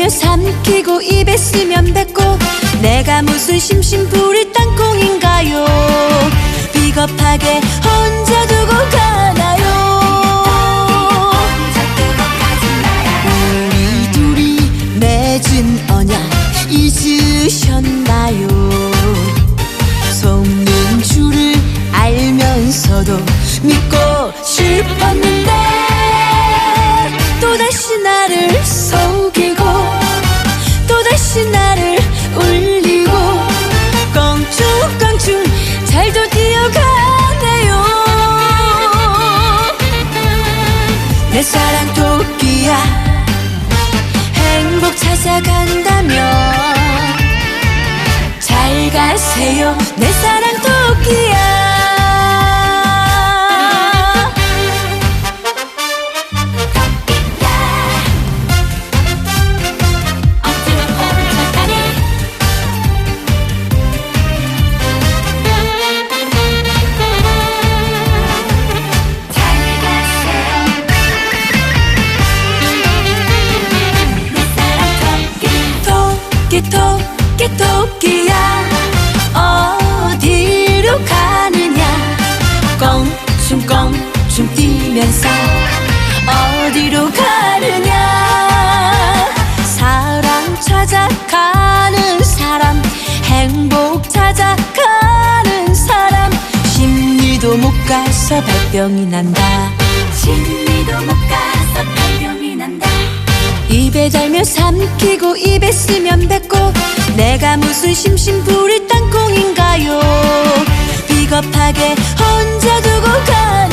달면 삼키고 입에 쓰면 뱉고 내가 무슨 심심풀이 땅콩인가요? 비겁하게 혼자 두고 가나요? 우리 둘이 맺은 언약 잊으셨나요? 속는 줄을 알면서도 믿고 싶었는데 내 사랑 토끼야. 행복 찾아간다면 잘 가세요. 내 사랑 토끼야 발병이 난다. 심리도 못 가서 발병이 난다. 입에 달면 삼키고 입에 쓰면 뱉고 내가 무슨 심심풀이 땅콩인가요? 비겁하게 혼자 두고 가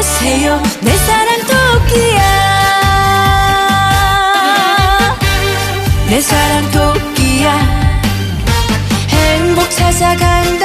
잘 가세요. 내 사랑 토끼야. 내 사랑 토끼야. 행복 찾아간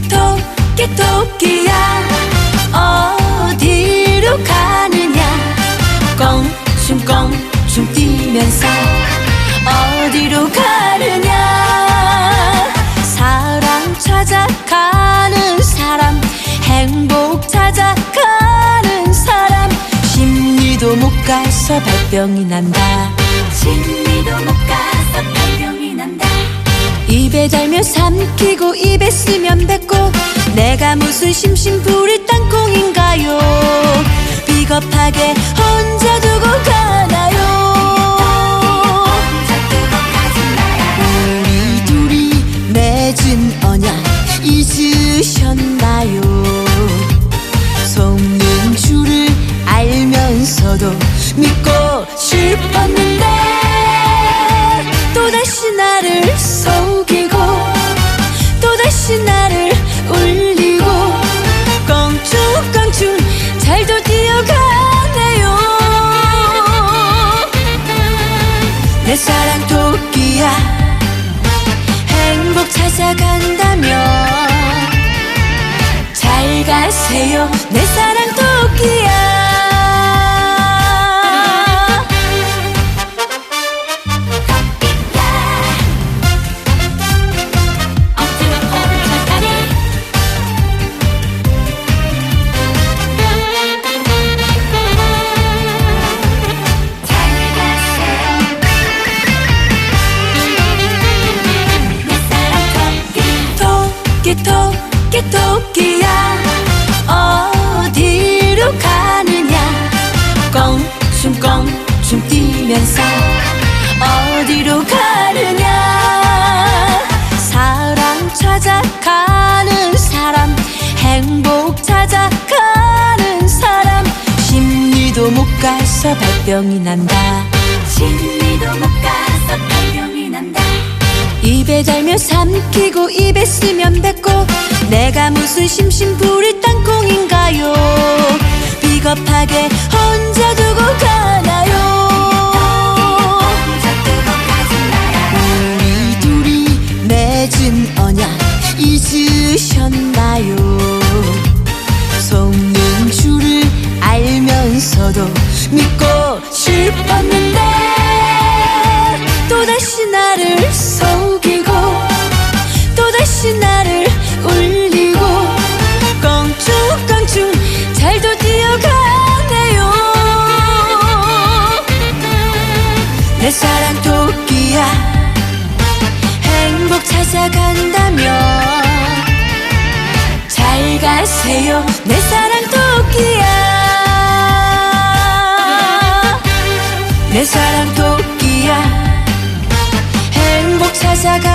끼 토끼 토끼 토끼야. 어디로 가느냐. 껑충 껑충 뛰면서 어디로 가느냐. 사랑 찾아가는 사람 행복 찾아가는 사람. 심리도 못 가서 발병이 난다. 심리도 못 가서 발병이 입에 달면 삼키고 입에 쓰면 뱉고 내가 무슨 심심풀이 땅콩인가요? 비겁하게 혼자 두고 가나요? 우리 둘이 맺은 언약 잊으셨나요 병이 난다. 진리도 못 가서 발병이 난다. 입에 달며 삼키고 입에 쓰면 뱉고 내가 무슨 심심부릴 땅콩인가요? 비겁하게 혼자 두고 가나요? 우리 둘이 맺은 언약 잊으셨나요 찾아간다면 잘 가세요. 내 사랑 토끼야. 내 사랑 토끼야. 행복 찾아간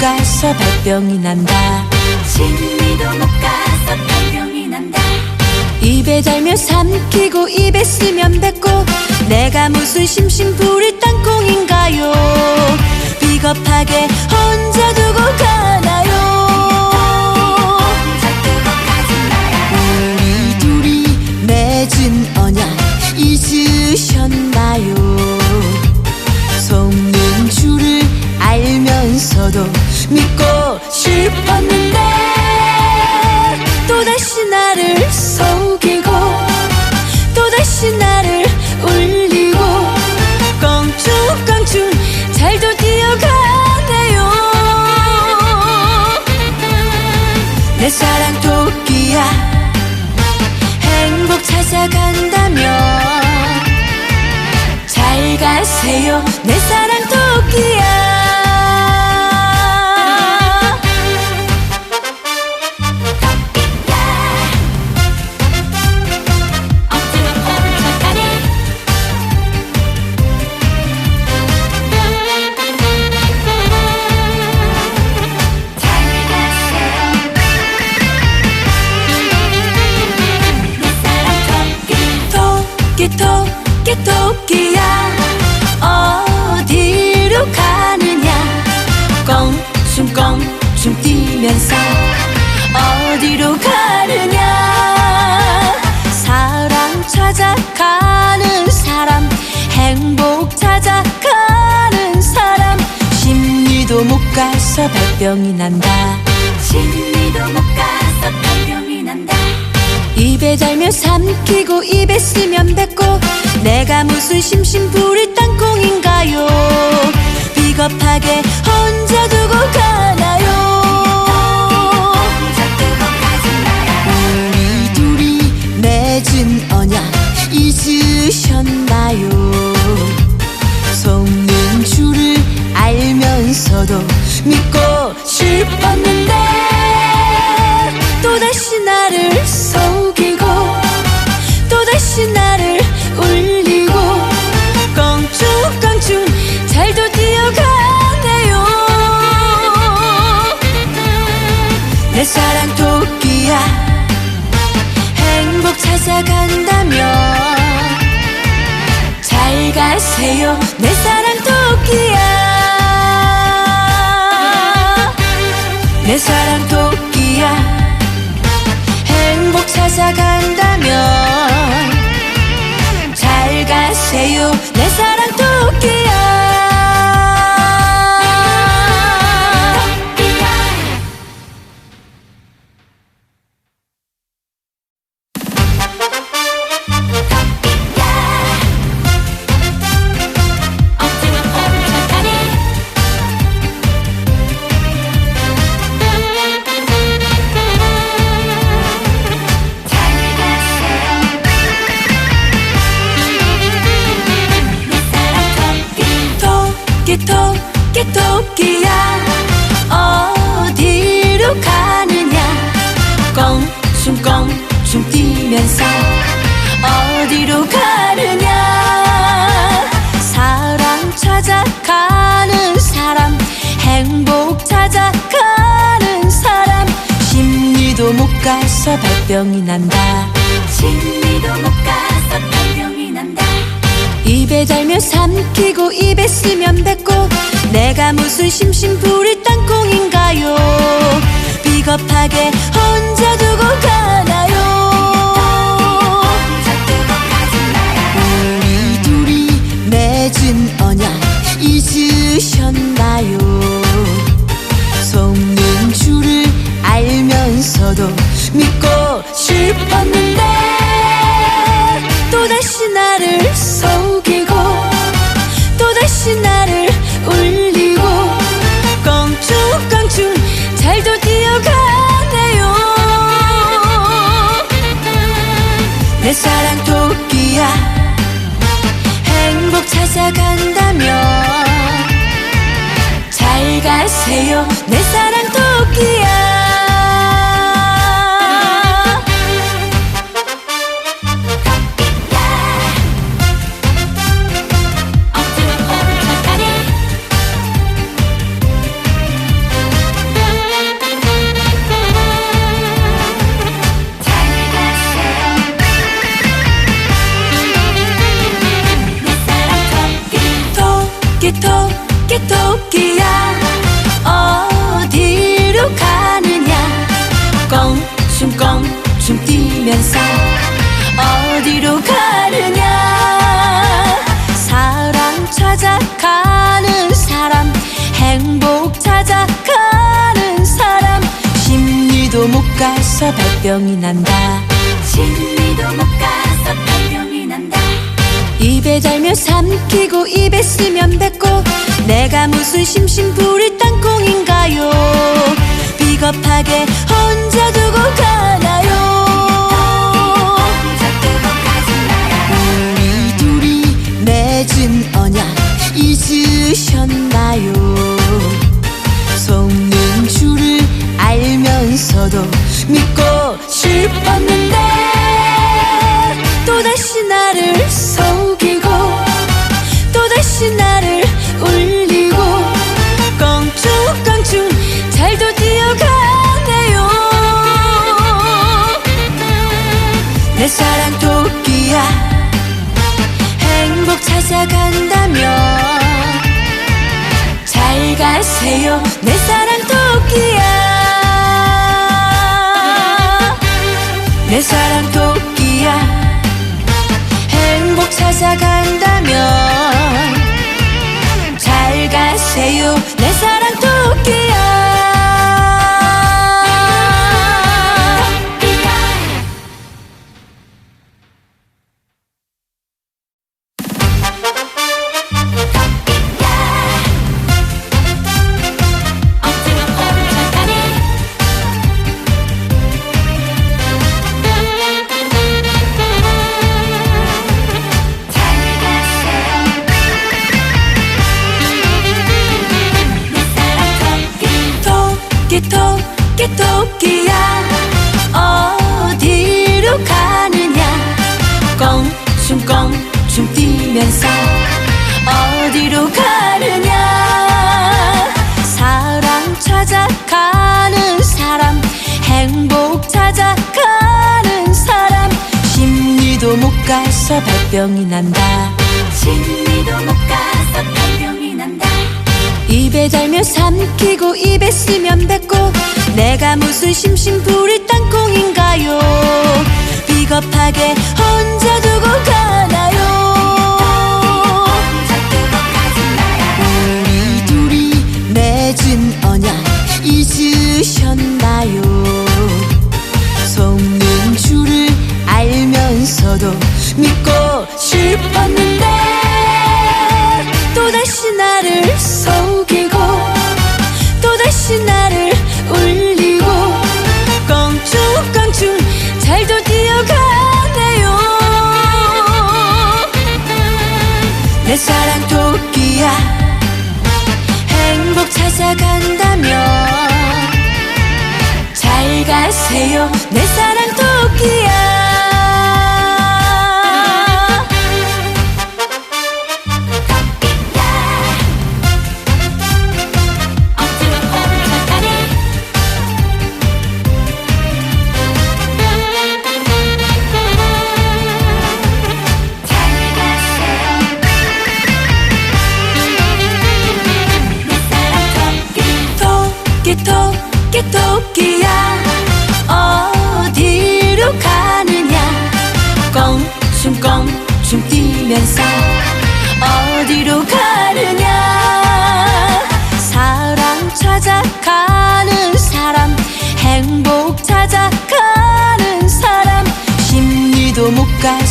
가서 발병이 난다. 진리도 못 가서 발병이 난다. 입에 달며 삼키고 입에 쓰면 뱉고 내가 무슨 심심부릴 땅콩인가요? 비겁하게 혼자 두고 가나요? 우리 둘이 맺은 언약 잊으셨나요? 속는 줄을 알면서도 믿고 싶었는데 찾아가는 사람. 심리도 못 가서 발병이 난다. 진리도 못 가서 발병이 난다. 입에 달며 삼키고 입에 쓰면 뱉고 내가 무슨 심심부릴 땅콩인가요? 비겁하게 혼자 두고 가나요? 우리 둘이 맺은 언약 잊으셨나요 알면서도 믿고 싶었는데 또다시 나를 속이고 또다시 나를 울리고 껑충껑충 잘도 뛰어가네요. 내 사랑 토끼야 행복 찾아간다면 잘 가세요. 내 사랑 토끼야 내 사랑 토끼야. 행복 찾아간다면 잘 가세요. 내 사랑 가서 발병이 난다. 진미도 못 가서 발병이 난다. 입에 달며 삼키고 입에 쓰면 뱉고 내가 무슨 심심풀이 땅콩인가요? 비겁하게 혼자 두고 가나요? 우리 둘이 맺은 언약 잊으셨나요? 주세요. 내 사랑 병이 난다. 진리도 못 가서 병이 난다. 입에 달며 삼키고 입에 쓰면 뱉고 내가 무슨 심심부리 찾아가는 사람. 심리도 못 가서 발병이 난다. 심리도 못 가서 발병이 난다. 입에 달면 삼키고 입에 쓰면 뱉고 내가 무슨 심심풀이 땅콩인가요? 비겁하게 혼자 두고 가는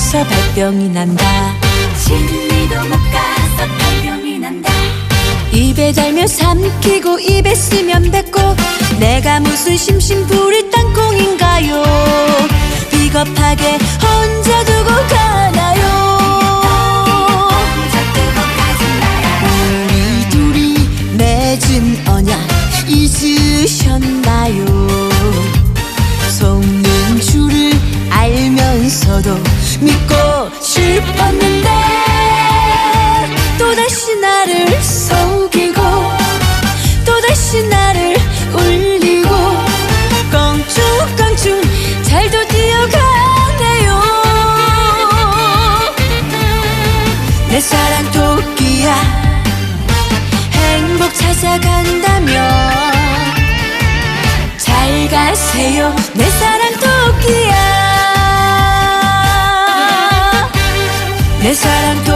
가서 발병이 난다. 진리도 못 가서 발병이 난다. 입에 달면 삼키고 입에 쓰면 뱉고 내가 무슨 심심풀이 땅콩인가요? 비겁하게 혼자 두고 가나요? 잊으셨나요? 속는 줄을 알면서도 믿고 싶었는데 또다시 나를 속이고 또다시 나를 울리고 껑충껑충 잘도 뛰어가네요. 내 사랑 토끼야 행복 찾아간다면 잘 가세요. 내 사랑 Esa era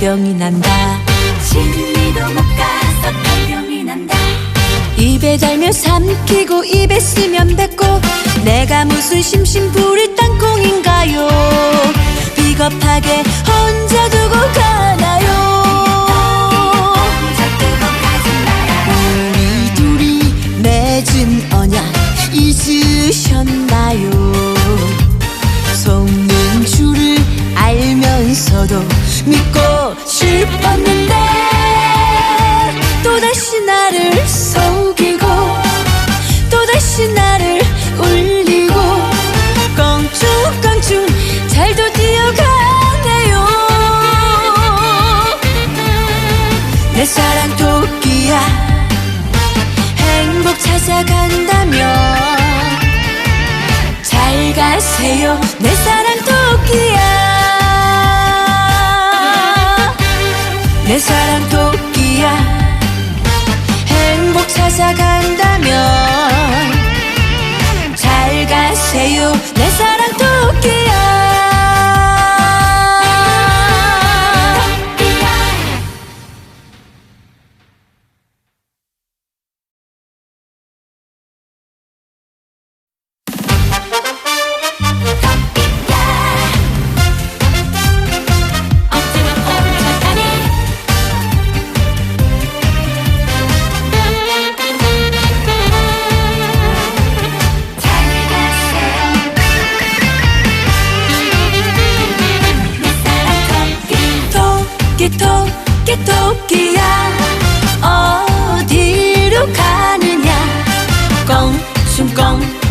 병이 난다. 진리도 못 가서 탈병이 난다. 입에 달면 삼키고 입에 쓰면 뱉고 내가 무슨 심심풀이 땅콩인가요? 비겁하게 혼자 잘 가세요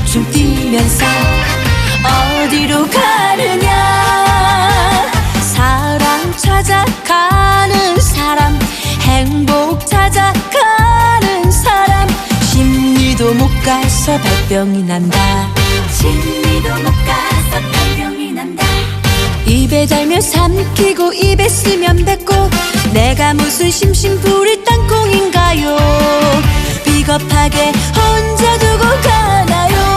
껑충껑충 뛰면서 어디로 가느냐. 사랑 찾아가는 사람 행복 찾아가는 사람. 심리도 못 가서 발병이 난다. 진리도 못 가서 발병이 난다. 입에 달면 삼키고 입에 쓰면 뱉고 내가 무슨 심심풀이 땅콩인가요? 비겁하게 혼자 두고 가나요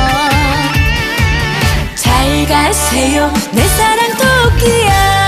가세요. 내 사랑 토끼야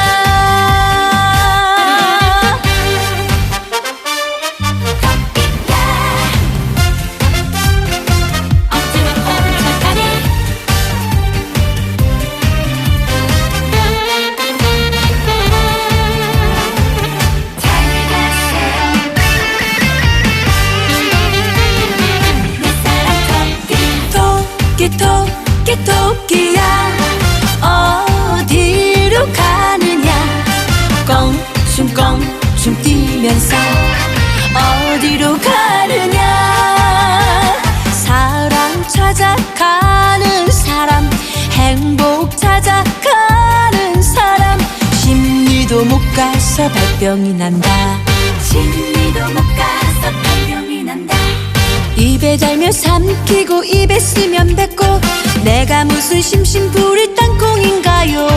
가서 발병이 난다. 진리도 못 가서 발병이 난다. 입에 달면 삼키고 입에 쓰면 뱉고 내가 무슨 심심풀이 땅콩인가요?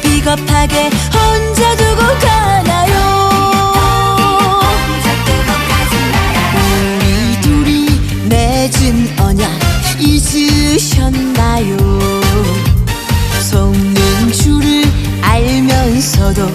비겁하게 혼자 두고 가나요? 우리 둘이 맺은 언약 잊으셨나요? 속는 줄을 알면서도